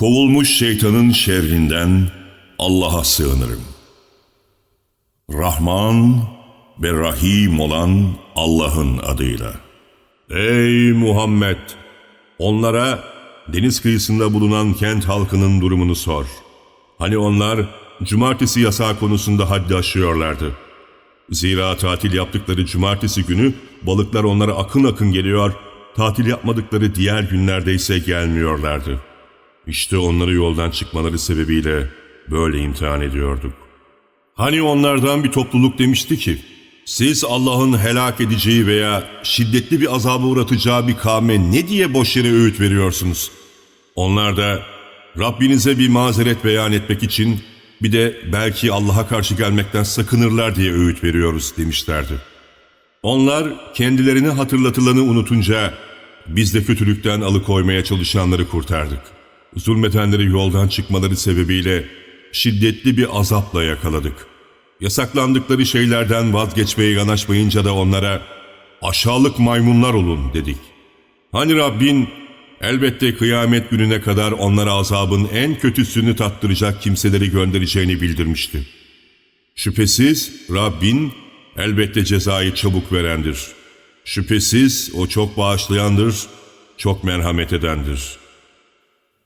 Kovulmuş şeytanın şerrinden Allah'a sığınırım. Rahman ve Rahim olan Allah'ın adıyla. Ey Muhammed! Onlara deniz kıyısında bulunan kent halkının durumunu sor. Hani onlar cumartesi yasağı konusunda haddi aşıyorlardı. Zira tatil yaptıkları cumartesi günü balıklar onlara akın akın geliyor, tatil yapmadıkları diğer günlerde ise gelmiyorlardı. İşte onları yoldan çıkmaları sebebiyle böyle imtihan ediyorduk. Hani onlardan bir topluluk demişti ki, siz Allah'ın helak edeceği veya şiddetli bir azaba uğratacağı bir kavme ne diye boş yere öğüt veriyorsunuz? Onlar da Rabbinize bir mazeret beyan etmek için bir de belki Allah'a karşı gelmekten sakınırlar diye öğüt veriyoruz demişlerdi. Onlar kendilerini hatırlatılanı unutunca biz de kötülükten alıkoymaya çalışanları kurtardık. Zulmedenleri yoldan çıkmaları sebebiyle şiddetli bir azapla yakaladık. Yasaklandıkları şeylerden vazgeçmeye yanaşmayınca da onlara aşağılık maymunlar olun dedik. Hani Rabbin elbette kıyamet gününe kadar onlara azabın en kötüsünü tattıracak kimseleri göndereceğini bildirmişti. Şüphesiz Rabbin elbette cezayı çabuk verendir. Şüphesiz o çok bağışlayandır, çok merhamet edendir.